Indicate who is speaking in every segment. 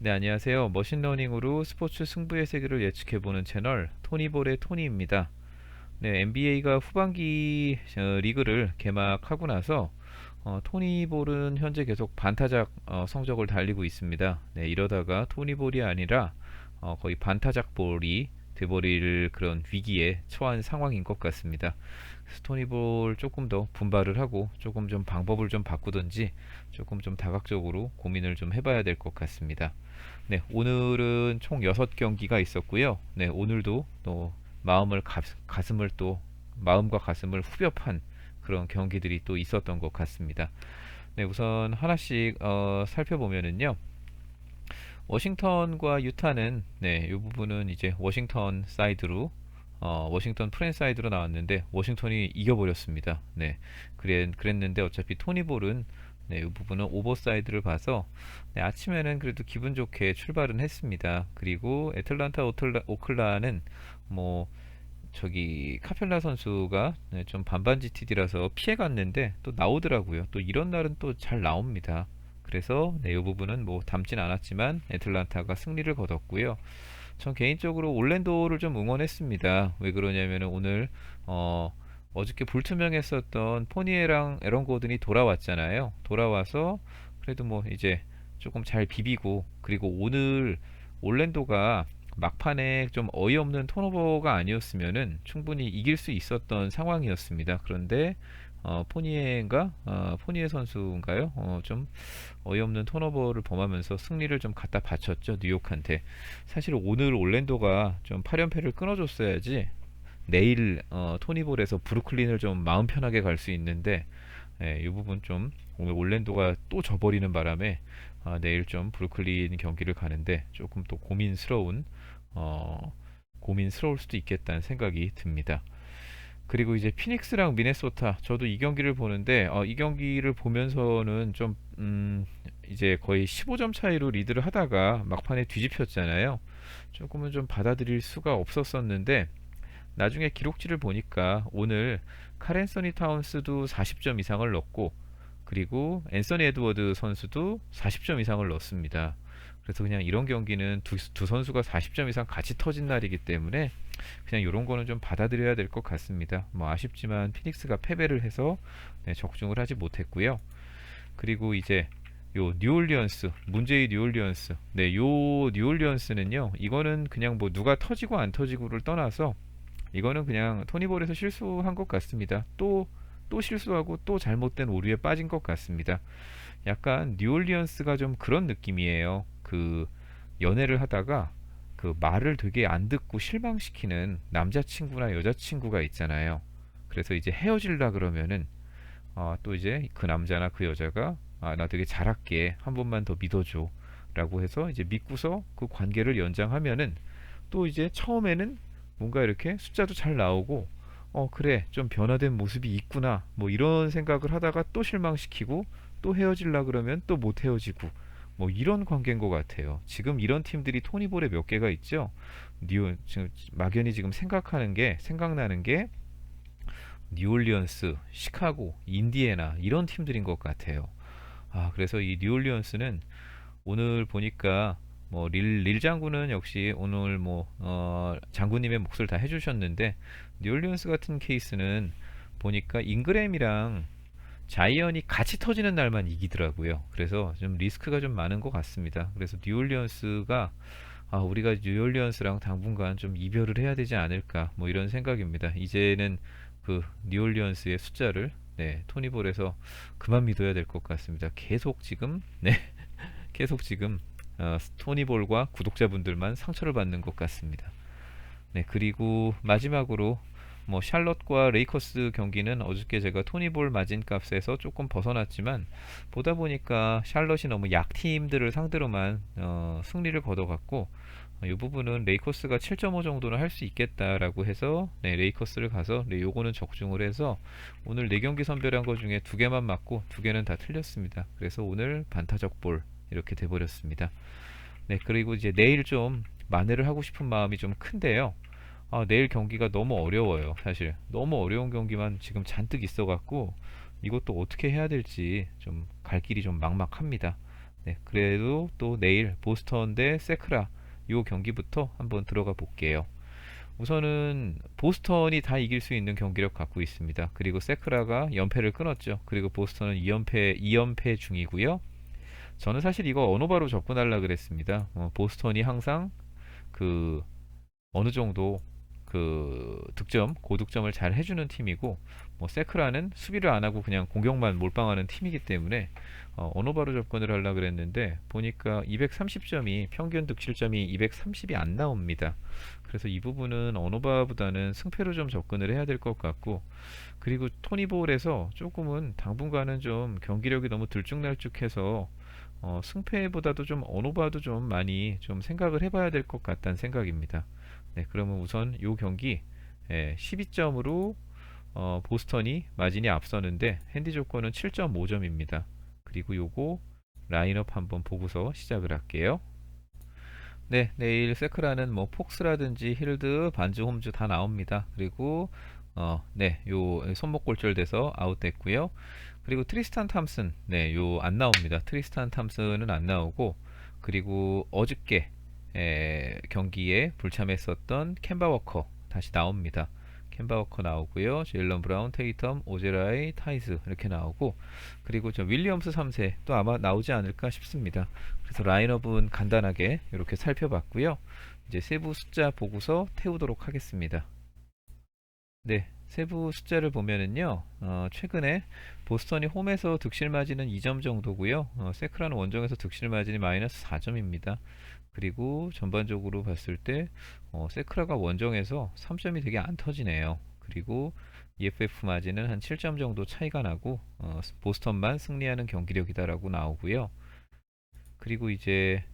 Speaker 1: 네, 안녕하세요. 머신러닝으로 스포츠 승부의 세계를 예측해보는 채널 토니볼의 토니입니다. 네, NBA가 후반기 어, 리그를 개막하고 나서 어, 토니볼은 현재 계속 반타작 어, 성적을 달리고 있습니다. 네, 이러다가 토니볼이 아니라 어, 거의 반타작 볼이 돼버릴 그런 위기에 처한 상황인 것 같습니다. 그래서 토니볼 조금 더 분발을 하고 조금 좀 방법을 좀 바꾸든지 조금 좀 다각적으로 고민을 좀 해봐야 될 것 같습니다. 네, 오늘은 총 6경기가 있었고요. 네, 오늘도 또 마음을 가, 가슴을 또 마음과 가슴을 후벼 판 그런 경기들이 또 있었던 것 같습니다. 네, 우선 하나씩 어, 살펴보면은요. 워싱턴과 유타는 네, 이 부분은 이제 워싱턴 사이드로 어, 워싱턴 프랜 사이드로 나왔는데 워싱턴이 이겨버렸습니다. 네, 그랬, 그랬는데 어차피 토니볼은 네, 이 부분은 오버사이드를 봐서 네, 아침에는 그래도 기분 좋게 출발은 했습니다. 그리고 애틀란타 오틀라, 오클라는 뭐 저기 카펠라 선수가 네, 좀 반반지 TD라서 피해갔는데 또 나오더라고요. 또 이런 날은 또 잘 나옵니다. 그래서 네, 이 부분은 뭐 담진 않았지만 애틀란타가 승리를 거뒀고요. 전 개인적으로 올랜도를 좀 응원했습니다. 왜 그러냐면은 오늘 어 어저께 불투명했었던 포니에랑 에런 고든이 돌아왔잖아요. 돌아와서 그래도 뭐 이제 조금 잘 비비고 그리고 오늘 올랜도가 막판에 좀 어이없는 턴오버가 아니었으면은 충분히 이길 수 있었던 상황이었습니다. 그런데 어, 포니에인가 어, 포니에 선수인가요? 어, 좀 어이없는 턴오버를 범하면서 승리를 좀 갖다 바쳤죠 뉴욕한테. 사실 오늘 올랜도가 좀 8연패를 끊어줬어야지 내일 어, 토니볼에서 브루클린을 좀 마음 편하게 갈 수 있는데 예, 이 부분 좀 오늘 올랜도가 또 져버리는 바람에 아, 내일 좀 브루클린 경기를 가는데 조금 또 고민스러운 어, 고민스러울 수도 있겠다는 생각이 듭니다. 그리고 이제 피닉스랑 미네소타 저도 이 경기를 보는데 어, 이 경기를 보면서는 좀 음, 이제 거의 15점 차이로 리드를 하다가 막판에 뒤집혔잖아요. 조금은 좀 받아들일 수가 없었었는데 나중에 기록지를 보니까 오늘 카렌서니 타운스도 40점 이상을 넣고 그리고 앤서니 에드워드 선수도 40점 이상을 넣습니다. 그래서 그냥 이런 경기는 두, 두 선수가 40점 이상 같이 터진 날이기 때문에 그냥 이런 거는 좀 받아들여야 될 것 같습니다. 뭐 아쉽지만 피닉스가 패배를 해서 네, 적중을 하지 못했고요. 그리고 이제 요 뉴올리언스 문제의 뉴올리언스 네요 뉴올리언스는요 이거는 그냥 뭐 누가 터지고 안 터지고를 떠나서 이거는 그냥 토니볼에서 실수한 것 같습니다. 또, 또 실수하고 또 잘못된 오류에 빠진 것 같습니다. 약간 뉴올리언스가 좀 그런 느낌이에요. 그 연애를 하다가 그 말을 되게 안 듣고 실망시키는 남자친구나 여자친구가 있잖아요. 그래서 이제 헤어질라 그러면은 어, 또 이제 그 남자나 그 여자가 아, 나 되게 잘할게. 한 번만 더 믿어줘. 라고 해서 이제 믿고서 그 관계를 연장하면은 또 이제 처음에는 뭔가 이렇게 숫자도 잘 나오고 어 그래 좀 변화된 모습이 있구나. 뭐 이런 생각을 하다가 또 실망시키고 또 헤어질라 그러면 또 못 헤어지고 뭐 이런 관계인 것 같아요. 지금 이런 팀들이 토니볼에 몇 개가 있죠. 뉴 지금 막연히 지금 생각하는 게 생각나는 게 뉴올리언스, 시카고, 인디애나 이런 팀들인 것 같아요. 아 그래서 이 뉴올리언스는 오늘 보니까 뭐 릴, 릴 장군은 역시 오늘 뭐 어, 장군님의 몫을 다 해주셨는데 뉴올리언스 같은 케이스는 보니까 잉그램이랑 자이언이 같이 터지는 날만 이기더라고요. 그래서 좀 리스크가 좀 많은 것 같습니다. 그래서 뉴올리언스가 아, 우리가 뉴올리언스랑 당분간 좀 이별을 해야 되지 않을까 뭐 이런 생각입니다. 이제는 그 뉴올리언스의 숫자를 네, 토니볼에서 그만 믿어야 될 것 같습니다. 계속 지금 네, 계속 지금 어, 토니볼과 구독자분들만 상처를 받는 것 같습니다. 네, 그리고 마지막으로 뭐 샬럿과 레이커스 경기는 어저께 제가 토니볼 마진 값에서 조금 벗어났지만 보다 보니까 샬럿이 너무 약팀들을 상대로만 어, 승리를 거둬갔고 어, 이 부분은 레이커스가 7.5 정도는 할 수 있겠다라고 해서 네, 레이커스를 가서 네, 요거는 적중을 해서 오늘 4경기 선별한 것 중에 두 개만 맞고 두 개는 다 틀렸습니다. 그래서 오늘 반타적 볼 이렇게 돼버렸습니다. 네, 그리고 이제 내일 좀 만회를 하고 싶은 마음이 좀 큰데요. 아, 내일 경기가 너무 어려워요. 사실 너무 어려운 경기만 지금 잔뜩 있어갖고 이것도 어떻게 해야 될지 좀 갈 길이 좀 막막합니다. 네, 그래도 또 내일 보스턴 대 세크라 요 경기부터 한번 들어가 볼게요. 우선은 보스턴이 다 이길 수 있는 경기력 갖고 있습니다. 그리고 세크라가 연패를 끊었죠. 그리고 보스턴은 2연패 2연패 중이고요. 저는 사실 이거 언어바로 접근하려 그랬습니다. 어, 보스턴이 항상 그 어느 정도 그 득점 고득점을 잘 해주는 팀이고 뭐 세크라는 수비를 안 하고 그냥 공격만 몰빵하는 팀이기 때문에 어, 어느 바로 접근을 하려 그랬는데 보니까 230점이 평균 득실점이 230이 안 나옵니다. 그래서 이 부분은 어노바보다는 승패로 좀 접근을 해야 될 것 같고 그리고 토니볼에서 조금은 당분간은 좀 경기력이 너무 들쭉날쭉해서 어, 승패보다도 좀 어노바도 좀 많이 좀 생각을 해봐야 될 것 같다는 생각입니다. 네, 그러면 우선 요 경기 예, 12점으로 어, 보스턴이 마진이 앞서는데 핸디 조건은 7.5점입니다. 그리고 요거 라인업 한번 보고서 시작을 할게요. 네, 내일 세크라는 뭐 폭스라든지 힐드, 반즈, 홈즈 다 나옵니다. 그리고 어, 네, 요 손목 골절돼서 아웃됐고요. 그리고 트리스탄 탐슨, 네, 요 안 나옵니다. 트리스탄 탐슨은 안 나오고 그리고 어저께 에, 경기에 불참했었던 캔바 워커 다시 나옵니다. 캔바 워커 나오고요. 제일런 브라운, 테이텀, 오제라이, 타이즈 이렇게 나오고 그리고 저 윌리엄스 3세 또 아마 나오지 않을까 싶습니다. 그래서 라인업은 간단하게 이렇게 살펴봤고요. 이제 세부 숫자 보고서 태우도록 하겠습니다. 네, 세부 숫자를 보면은요, 어, 최근에 보스턴이 홈에서 득실 마진은 2점 정도고요. 어, 세크라는 원정에서 득실 마진이 마이너스 4점입니다. 그리고 전반적으로 봤을 때 어, 세크라가 원정에서 3점이 되게 안 터지네요. 그리고 EFF 마진은 한 7점 정도 차이가 나고 어, 보스턴만 승리하는 경기력이다라고 나오고요. 그리고 이제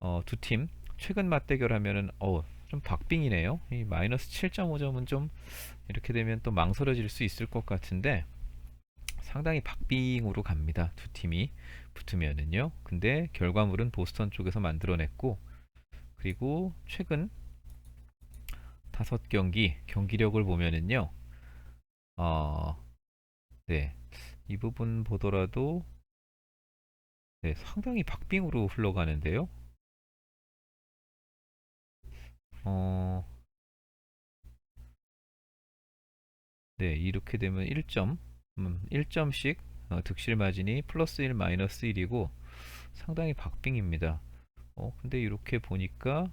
Speaker 1: 어, 두 팀 최근 맞대결 하면은 어, 좀 박빙이네요. 이 마이너스 7.5점은 좀 이렇게 되면 또 망설여질 수 있을 것 같은데 상당히 박빙으로 갑니다. 두 팀이 붙으면은요. 근데 결과물은 보스턴 쪽에서 만들어냈고 그리고 최근 다섯 경기 경기력을 보면은요. 어, 네. 이 부분 보더라도 네, 상당히 박빙으로 흘러가는데요. 어, 네, 이렇게 되면 1점, 음, 1점씩 어, 득실 마진이 플러스 1, 마이너스 1이고 상당히 박빙입니다. 어, 근데 이렇게 보니까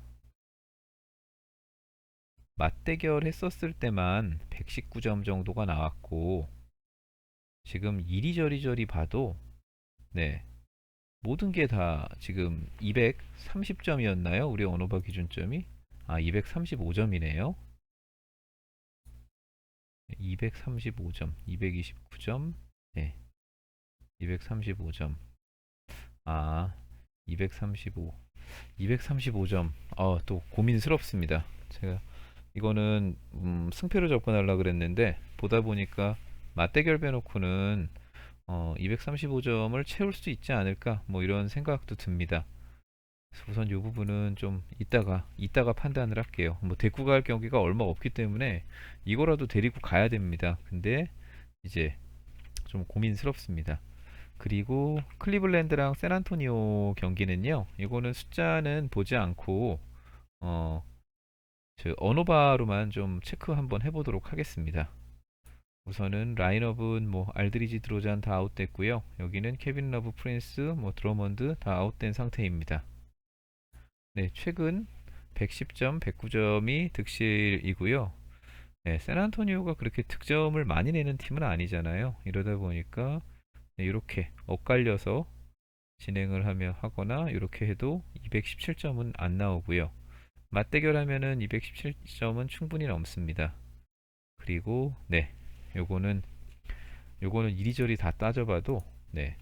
Speaker 1: 맞대결 했었을 때만 119점 정도가 나왔고 지금 이리저리저리 봐도 네, 모든 게 다 지금 230점이었나요? 우리 언어바 기준점이? 아, 235점이네요. 235점, 229점, 네, 235점. 아, 235, 235점. 어, 또 고민스럽습니다. 제가 이거는 음, 승패로 접근하려고 그랬는데 보다 보니까 맞대결 빼놓고는 어, 235점을 채울 수 있지 않을까 뭐 이런 생각도 듭니다. 우선 이 부분은 좀 이따가 이따가 판단을 할게요. 뭐 데리고 갈 경기가 얼마 없기 때문에 이거라도 데리고 가야 됩니다. 근데 이제 좀 고민스럽습니다. 그리고 클리블랜드랑 샌안토니오 경기는요. 이거는 숫자는 보지 않고 어, 저 언어바로만 좀 체크 한번 해보도록 하겠습니다. 우선은 라인업은 뭐 알드리지 드로잔 다 아웃됐고요. 여기는 케빈 러브 프린스, 뭐 드러먼드 다 아웃된 상태입니다. 네, 최근 110점, 109점이 득실이고요. 네, 샌안토니오가 그렇게 득점을 많이 내는 팀은 아니잖아요. 이러다 보니까 네, 이렇게 엇갈려서 진행을 하며 하거나 이렇게 해도 217점은 안 나오고요. 맞대결하면은 217점은 충분히 넘습니다. 그리고 네, 요거는 요거는 이리저리 다 따져봐도 네,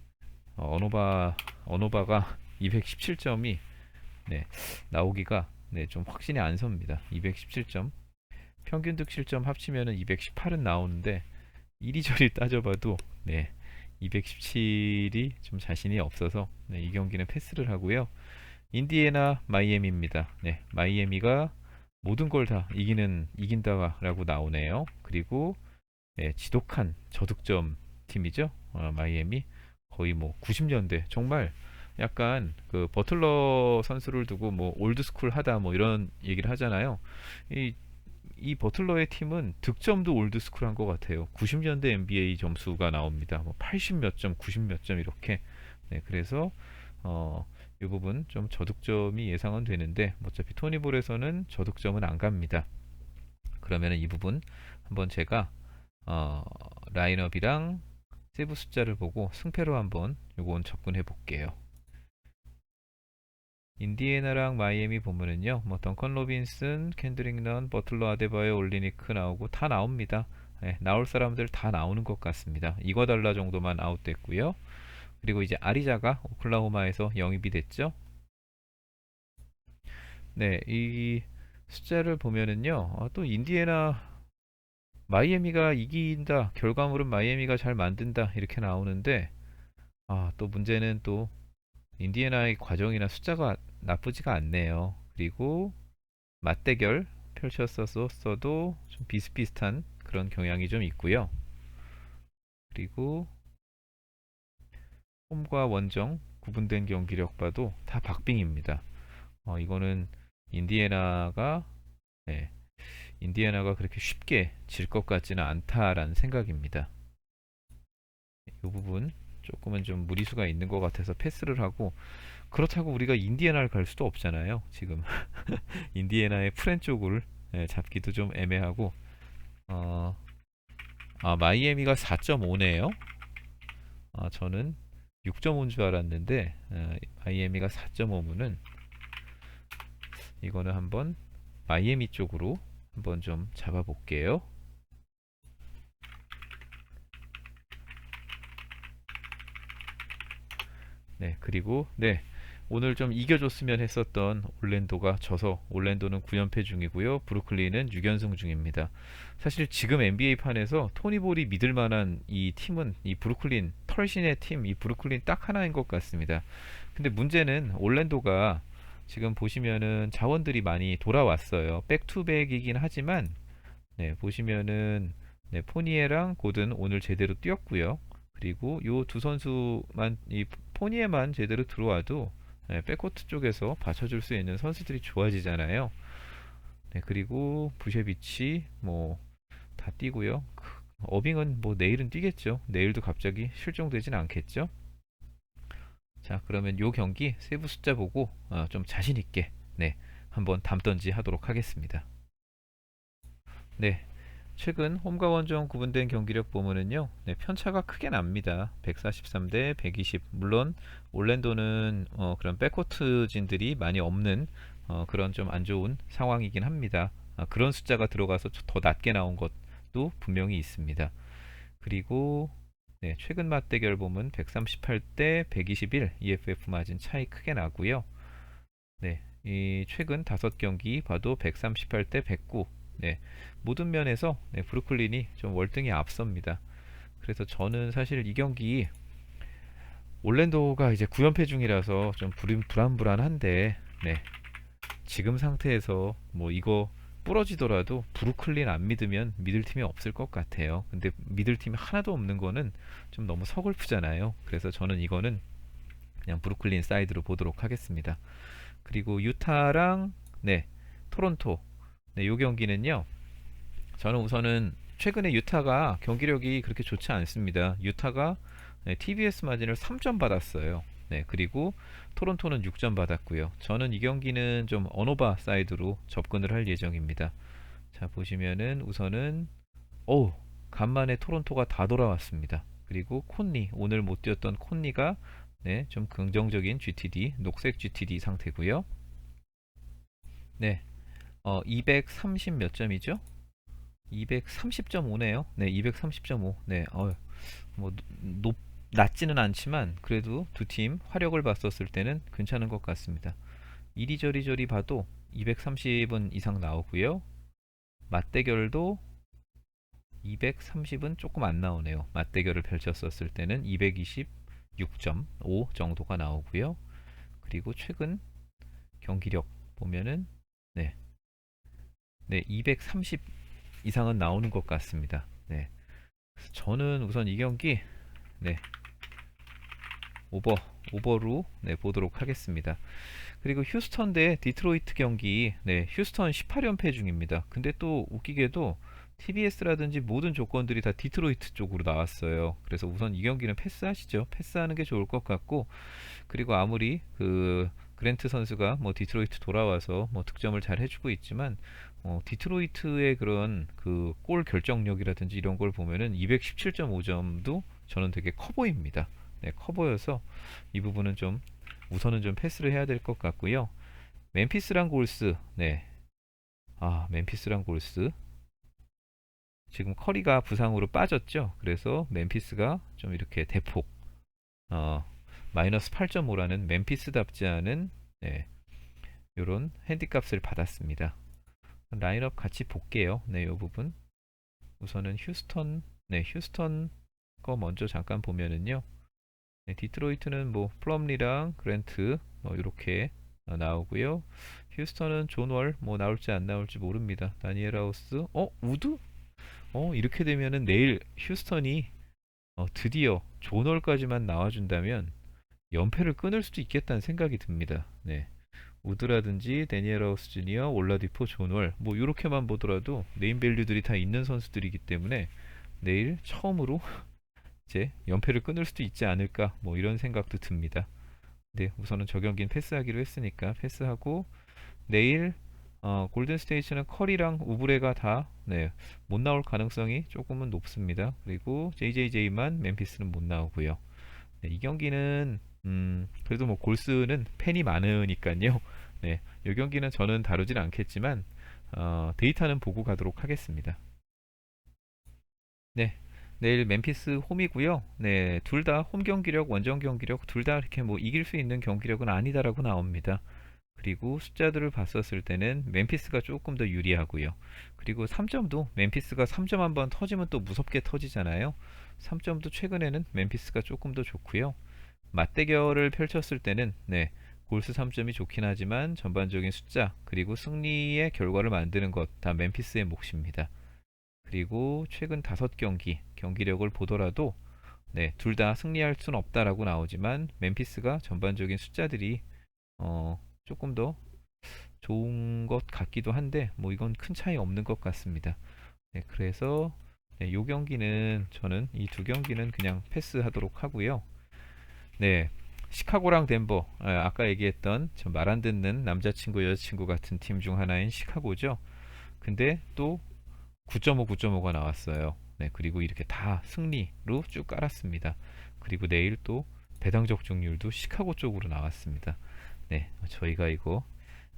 Speaker 1: 어, 언어바 언어바가 217점이 네, 나오기가 네, 좀 확신이 안 섭니다. 217점. 평균 득실점 합치면은 218은 나오는데 이리저리 따져봐도 네, 217이 좀 자신이 없어서 네, 이 경기는 패스를 하고요. 인디애나 마이애미입니다. 네, 마이애미가 모든 걸 다 이기는 이긴다라고 나오네요. 그리고 네, 지독한 저득점 팀이죠. 어, 마이애미 거의 뭐 90년대 정말 약간 그 버틀러 선수를 두고 뭐 올드스쿨 하다 뭐 이런 얘기를 하잖아요. 이, 이 버틀러의 팀은 득점도 올드스쿨한 것 같아요. 90년대 NBA 점수가 나옵니다. 뭐 80몇 점, 90몇 점 이렇게. 네, 그래서 어, 이 부분 좀 저득점이 예상은 되는데 뭐 어차피 토니볼에서는 저득점은 안 갑니다. 그러면은 이 부분 한번 제가 어, 라인업이랑 세부 숫자를 보고 승패로 한번 요건 접근해 볼게요. 인디애나랑 마이애미 보면은요, 뭐 덩컨 로빈슨, 캔드릭 넌, 버틀러 아데바요, 올리니크 나오고 다 나옵니다. 예, 나올 사람들 다 나오는 것 같습니다. 이과달라 정도만 아웃됐고요. 그리고 이제 아리자가 오클라호마에서 영입이 됐죠. 네, 이 숫자를 보면은요, 아, 또 인디애나 마이애미가 이긴다. 결과물은 마이애미가 잘 만든다. 이렇게 나오는데 아, 또 문제는 또 인디애나의 과정이나 숫자가 나쁘지가 않네요. 그리고 맞대결 펼쳤었어도 좀 비슷비슷한 그런 경향이 좀 있고요. 그리고 홈과 원정 구분된 경기력 봐도 다 박빙입니다. 어, 이거는 인디애나가 네, 인디애나가 그렇게 쉽게 질 것 같지는 않다라는 생각입니다. 이 부분 조금은 좀 무리수가 있는 것 같아서 패스를 하고 그렇다고 우리가 인디애나를 갈 수도 없잖아요. 지금 인디애나의 프렌 쪽을 예, 잡기도 좀 애매하고 어, 아 마이애미가 4.5네요. 아 저는 6.5인 줄 알았는데 어, 마이애미가 4.5면은 이거는 한번 마이애미 쪽으로 한번 좀 잡아볼게요. 네, 그리고 네, 오늘 좀 이겨줬으면 했었던 올랜도가 져서 올랜도는 9연패 중이고요. 브루클린은 6연승 중입니다. 사실 지금 NBA 판에서 토니볼이 믿을 만한 이 팀은 이 브루클린 털신의 팀, 이 브루클린 딱 하나인 것 같습니다. 근데 문제는 올랜도가 지금 보시면은 자원들이 많이 돌아왔어요. 백투백이긴 하지만 네, 보시면은 네, 포니에랑 고든 오늘 제대로 뛰었고요. 그리고 요 두 선수만 이 포니에만 제대로 들어와도 네, 백코트 쪽에서 받쳐줄 수 있는 선수들이 좋아지잖아요. 네, 그리고 부셰비치 뭐 다 뛰고요. 어빙은 뭐 내일은 뛰겠죠. 내일도 갑자기 실종되진 않겠죠. 자, 그러면 요 경기 세부 숫자 보고 어, 좀 자신 있게 네, 한번 담던지 하도록 하겠습니다. 네. 최근 홈과 원정 구분된 경기력 보면은요, 네, 편차가 크게 납니다. 143 대 120. 물론 올랜도는 어, 그런 백코트진들이 많이 없는 어, 그런 좀 안 좋은 상황이긴 합니다. 아, 그런 숫자가 들어가서 더 낮게 나온 것도 분명히 있습니다. 그리고 네, 최근 맞대결 보면 138 대 121 EFF 마진 차이 크게 나고요. 네, 이 최근 다섯 경기 봐도 138 대 109. 네, 모든 면에서 네, 브루클린이 좀 월등히 앞섭니다. 그래서 저는 사실 이 경기 올랜도가 이제 9연패 중이라서 좀 불, 불안불안한데 네, 지금 상태에서 뭐 이거 부러지더라도 브루클린 안 믿으면 믿을 팀이 없을 것 같아요. 근데 믿을 팀이 하나도 없는 거는 좀 너무 서글프잖아요. 그래서 저는 이거는 그냥 브루클린 사이드로 보도록 하겠습니다. 그리고 유타랑 네 토론토 네, 요 경기는요. 저는 우선은 최근에 유타가 경기력이 그렇게 좋지 않습니다. 유타가 네, TBS 마진을 3점 받았어요. 네, 그리고 토론토는 6점 받았고요. 저는 이 경기는 좀 어노바 사이드로 접근을 할 예정입니다. 자, 보시면은 우선은 오, 간만에 토론토가 다 돌아왔습니다. 그리고 콘니, 오늘 못 뛰었던 콘니가 네, 좀 긍정적인 GTD, 녹색 GTD 상태고요. 네. 어, 230 몇 점이죠? 230.5네요. 네, 230.5. 네, 어, 뭐 높, 낮지는 않지만 그래도 두 팀 화력을 봤었을 때는 괜찮은 것 같습니다. 이리저리저리 봐도 230은 이상 나오고요. 맞대결도 230은 조금 안 나오네요. 맞대결을 펼쳤었을 때는 226.5 정도가 나오고요. 그리고 최근 경기력 보면은 네. 네, 230 이상은 나오는 것 같습니다. 네. 저는 우선 이 경기 네. 오버 오버로 네, 보도록 하겠습니다. 그리고 휴스턴 대 디트로이트 경기, 네, 휴스턴 18연패 중입니다. 근데 또 웃기게도 TBS라든지 모든 조건들이 다 디트로이트 쪽으로 나왔어요. 그래서 우선 이 경기는 패스하시죠. 패스하는 게 좋을 것 같고, 그리고 아무리 그 그랜트 선수가 뭐 디트로이트 돌아와서 뭐 득점을 잘 해주고 있지만, 어, 디트로이트의 그런 그 골 결정력이라든지 이런 걸 보면은 217.5점도 저는 되게 커 보입니다. 네, 커 보여서 이 부분은 좀 우선은 좀 패스를 해야 될 것 같고요. 멤피스랑 골스, 네. 아, 멤피스랑 골스. 지금 커리가 부상으로 빠졌죠. 그래서 멤피스가 좀 이렇게 대폭, 어, 마이너스 8.5라는 멤피스답지 않은, 네, 요런 핸디값을 받았습니다. 라인업 같이 볼게요. 네, 요 부분. 우선은 휴스턴, 네, 휴스턴 거 먼저 잠깐 보면은요. 네, 디트로이트는 뭐 플럼리랑 그랜트 뭐 이렇게 어, 나오고요. 휴스턴은 존월 뭐 나올지 안 나올지 모릅니다. 다니엘 하우스, 어 우드? 어 이렇게 되면은 내일 휴스턴이 어, 드디어 존월까지만 나와준다면 연패를 끊을 수도 있겠다는 생각이 듭니다. 네. 우드라든지 데니엘 하우스 주니어, 올라디포, 존월 뭐 이렇게만 보더라도 네임 밸류들이 다 있는 선수들이기 때문에 내일 처음으로 이제 연패를 끊을 수도 있지 않을까 뭐 이런 생각도 듭니다. 네, 우선은 저 경기는 패스하기로 했으니까 패스하고 내일 어, 골든 스테이츠는 커리랑 우브레가 다 네, 못 나올 가능성이 조금은 높습니다. 그리고 JJJ만 멤피스는 못 나오고요. 네, 이 경기는 음, 그래도 뭐 골스는 팬이 많으니까요. 네, 이 경기는 저는 다루진 않겠지만 어, 데이터는 보고 가도록 하겠습니다. 네, 내일 멤피스 홈이고요. 네, 둘 다 홈 경기력, 원정 경기력 둘 다 이렇게 뭐 이길 수 있는 경기력은 아니다라고 나옵니다. 그리고 숫자들을 봤었을 때는 멤피스가 조금 더 유리하고요. 그리고 3점도 멤피스가 3점 한번 터지면 또 무섭게 터지잖아요. 3점도 최근에는 멤피스가 조금 더 좋고요. 맞대결을 펼쳤을 때는 네, 골스 3점이 좋긴 하지만 전반적인 숫자 그리고 승리의 결과를 만드는 것 다 멤피스의 몫입니다. 그리고 최근 다섯 경기 경기력을 보더라도 네, 둘 다 승리할 수는 없다라고 나오지만 멤피스가 전반적인 숫자들이 어, 조금 더 좋은 것 같기도 한데 뭐 이건 큰 차이 없는 것 같습니다. 네, 그래서 네, 요 경기는 저는 이 두 경기는 그냥 패스하도록 하고요. 네, 시카고랑 덴버 아, 까 얘기했던 말안 듣는 남자친구 여자친구 같은 팀 중 하나인 시카고죠. 근데 또 9.5, 9.5가 나왔어요. 네, 그리고 이렇게 다 승리로 쭉 깔았습니다. 그리고 내일 또 배당 적중률도 시카고 쪽으로 나왔습니다. 네, 저희가 이거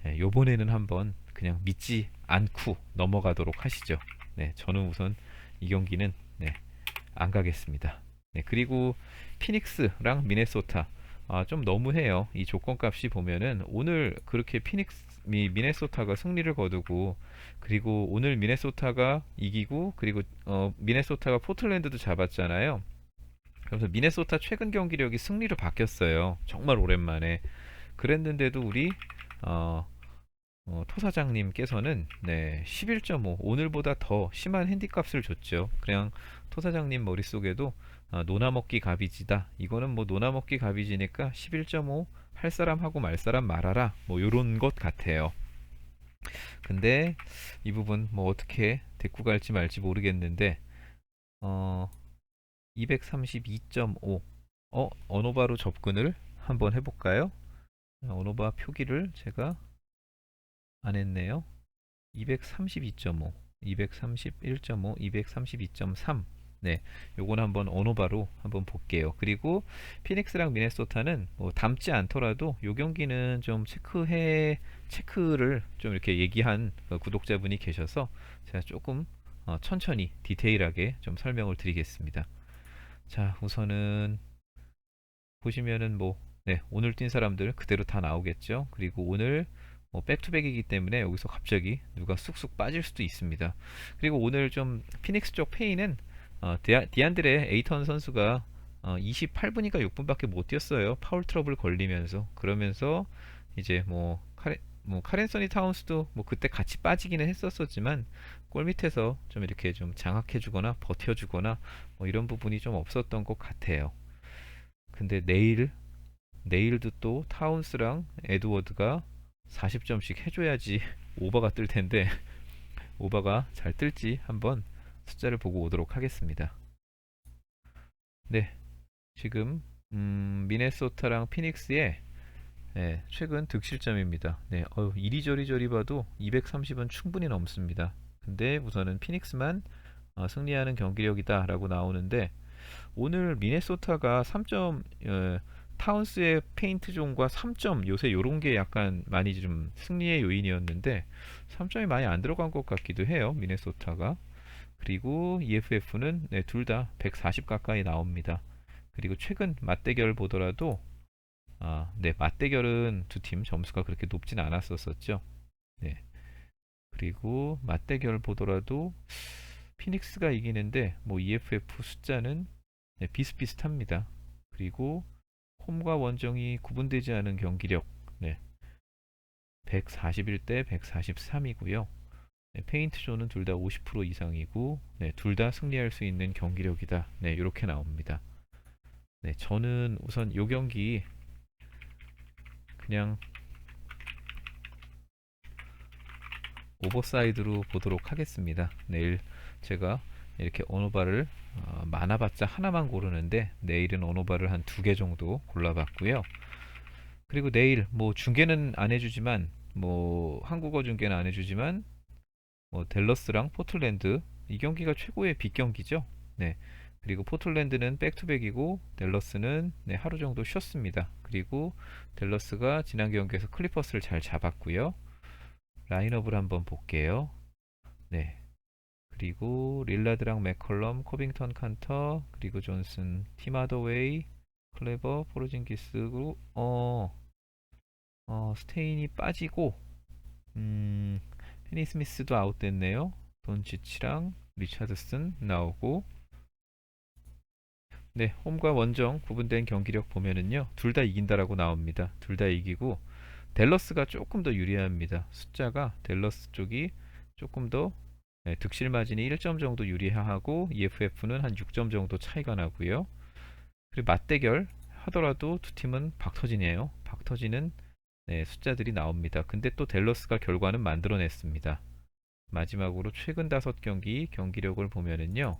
Speaker 1: 네, 요번에는 한번 그냥 믿지 않고 넘어가도록 하시죠. 네, 저는 우선 이 경기는 네, 안 가겠습니다. 네, 그리고 피닉스랑 미네소타 아, 좀 너무해요. 이 조건값이 보면은 오늘 그렇게 피닉스 미, 미네소타가 승리를 거두고 그리고 오늘 미네소타가 이기고 그리고 어, 미네소타가 포틀랜드도 잡았잖아요. 그래서 미네소타 최근 경기력이 승리로 바뀌었어요. 정말 오랜만에. 그랬는데도 우리 어, 어, 토사장님께서는 네, 11.5 오늘보다 더 심한 핸디값을 줬죠. 그냥 토사장님 머릿속에도 어, 노나먹기 가비지다. 이거는 뭐 노나먹기 가비지니까 11.5 할 사람 하고 말 사람 말아라. 뭐 요런 것 같아요. 근데 이 부분 뭐 어떻게 데리고 갈지 말지 모르겠는데 어 232.5. 어 언어바로 접근을 한번 해볼까요? 언어바 표기를 제가 안 했네요. 232.5, 231.5, 232.3 네, 요건 한번 언어바로 한번 볼게요. 그리고 피닉스랑 미네소타는 뭐 닮지 않더라도 요 경기는 좀 체크해 체크를 좀 이렇게 얘기한 그 구독자분이 계셔서 제가 조금 어, 천천히 디테일하게 좀 설명을 드리겠습니다. 자, 우선은 보시면은 뭐 네, 오늘 뛴 사람들 그대로 다 나오겠죠. 그리고 오늘 뭐 백투백이기 때문에 여기서 갑자기 누가 쑥쑥 빠질 수도 있습니다. 그리고 오늘 좀 피닉스 쪽 페이는 어, 디안드레 에이턴 선수가 어, 28분인가 6분밖에 못 뛰었어요. 파울 트러블 걸리면서 그러면서 이제 뭐 카레 뭐 카렌서니 타운스도 뭐 그때 같이 빠지기는 했었었지만 골 밑에서 좀 이렇게 좀 장악해주거나 버텨주거나 뭐 이런 부분이 좀 없었던 것 같아요. 근데 내일 내일도 또 타운스랑 에드워드가 40점씩 해줘야지 오버가 뜰 텐데 오버가 잘 뜰지 한번 숫자를 보고 오도록 하겠습니다. 네, 지금 음, 미네소타랑 피닉스의 네, 최근 득실점입니다. 네, 어휴, 이리저리 저리 봐도 230은 충분히 넘습니다. 근데 우선은 피닉스만 어, 승리하는 경기력이다라고 나오는데 오늘 미네소타가 3점 어, 타운스의 페인트 존과 3점 요새 요런 게 약간 많이 좀 승리의 요인이었는데 3점이 많이 안 들어간 것 같기도 해요. 미네소타가. 그리고 EFF는 네, 둘다 140 가까이 나옵니다. 그리고 최근 맞대결 보더라도 아, 네, 맞대결은 두 팀 점수가 그렇게 높진 않았었었죠. 네. 그리고 맞대결 보더라도 피닉스가 이기는데 뭐 EFF 숫자는 네, 비슷비슷합니다. 그리고 홈과 원정이 구분되지 않은 경기력 네. 141대 143이고요. 네, 페인트 존은 둘 다 50% 이상이고 네, 둘 다 승리할 수 있는 경기력이다. 네, 이렇게 나옵니다. 네, 저는 우선 요 경기 그냥 오버사이드로 보도록 하겠습니다. 내일 제가 이렇게 오노바를 어, 많아봤자 하나만 고르는데 내일은 오노바를 한 두 개 정도 골라봤고요. 그리고 내일 뭐 중계는 안 해주지만 뭐 한국어 중계는 안 해주지만 뭐 델러스랑 포틀랜드 이 경기가 최고의 빅 경기죠. 네. 그리고 포틀랜드는 백투백이고 델러스는 네, 하루 정도 쉬었습니다. 그리고 델러스가 지난 경기에서 클리퍼스를 잘 잡았고요. 라인업을 한번 볼게요. 네. 그리고 릴라드랑 맥컬럼, 코빙턴 칸터, 그리고 존슨, 티마더웨이, 클레버, 포르징기스고 어, 어 스테인이 빠지고 음, 페니 스미스도 아웃됐네요. 돈치치랑 리차드슨 나오고 네, 홈과 원정 구분된 경기력 보면은요. 둘 다 이긴다라고 나옵니다. 둘 다 이기고 델러스가 조금 더 유리합니다. 숫자가 델러스 쪽이 조금 더 네, 득실 마진이 1점 정도 유리하고 EFF는 한 6점 정도 차이가 나고요. 그리고 맞대결 하더라도 두 팀은 박터진이에요. 박터진은 네, 숫자들이 나옵니다. 근데 또 델러스가 결과는 만들어냈습니다. 마지막으로 최근 다섯 경기 경기력을 보면은요.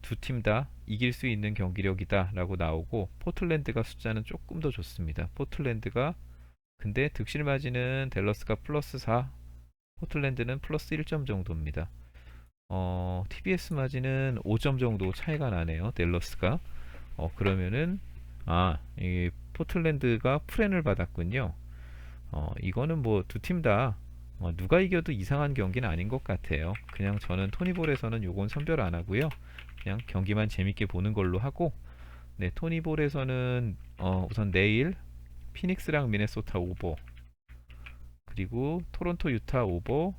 Speaker 1: 두 팀 다 이길 수 있는 경기력이다 라고 나오고 포틀랜드가 숫자는 조금 더 좋습니다. 포틀랜드가 근데 득실 마진은 델러스가 플러스 4 포틀랜드는 플러스 1점 정도입니다. 어, TBS 마진은 5점 정도 차이가 나네요. 델러스가. 어, 그러면은 아, 이 포틀랜드가 프렌을 받았군요. 어, 이거는 뭐 두 팀다 어, 누가 이겨도 이상한 경기는 아닌 것 같아요. 그냥 저는 토니볼에서는 요건 선별 안 하고요. 그냥 경기만 재밌게 보는 걸로 하고 네, 토니볼에서는 어, 우선 내일 피닉스랑 미네소타 오버 그리고 토론토 유타 오버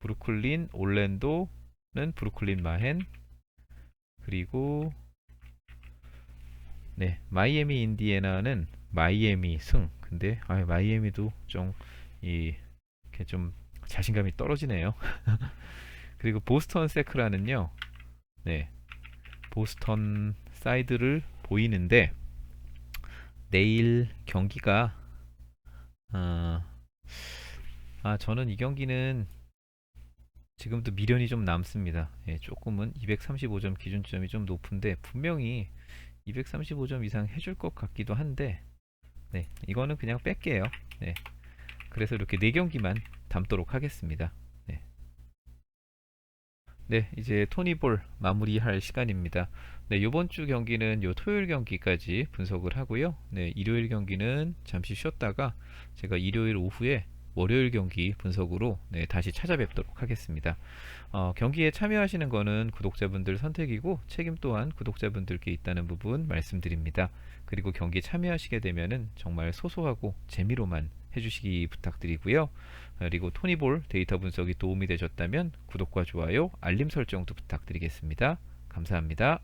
Speaker 1: 브루클린 올랜도는 브루클린 마헨 그리고 네 마이애미 인디애나는 마이애미 승. 근데 아 마이애미도 좀 이 이렇게 좀 자신감이 떨어지네요. 그리고 보스턴 세크라는요 네 보스턴 사이드를 보이는데 내일 경기가 어, 아 저는 이 경기는 지금도 미련이 좀 남습니다. 예, 조금은 235점 기준점이 좀 높은데 분명히 235점 이상 해줄 것 같기도 한데 네 이거는 그냥 뺄게요. 네 그래서 이렇게 네 경기만 담도록 하겠습니다. 네. 네, 이제 토니볼 마무리할 시간입니다. 네, 이번 주 경기는 요 토요일 경기까지 분석을 하고요. 네, 일요일 경기는 잠시 쉬었다가 제가 일요일 오후에 월요일 경기 분석으로 네, 다시 찾아뵙도록 하겠습니다. 어, 경기에 참여하시는 것은 구독자분들 선택이고 책임 또한 구독자분들께 있다는 부분 말씀드립니다. 그리고 경기에 참여하시게 되면은 정말 소소하고 재미로만 해주시기 부탁드리고요. 그리고 토니볼 데이터 분석이 도움이 되셨다면 구독과 좋아요, 알림 설정도 부탁드리겠습니다. 감사합니다.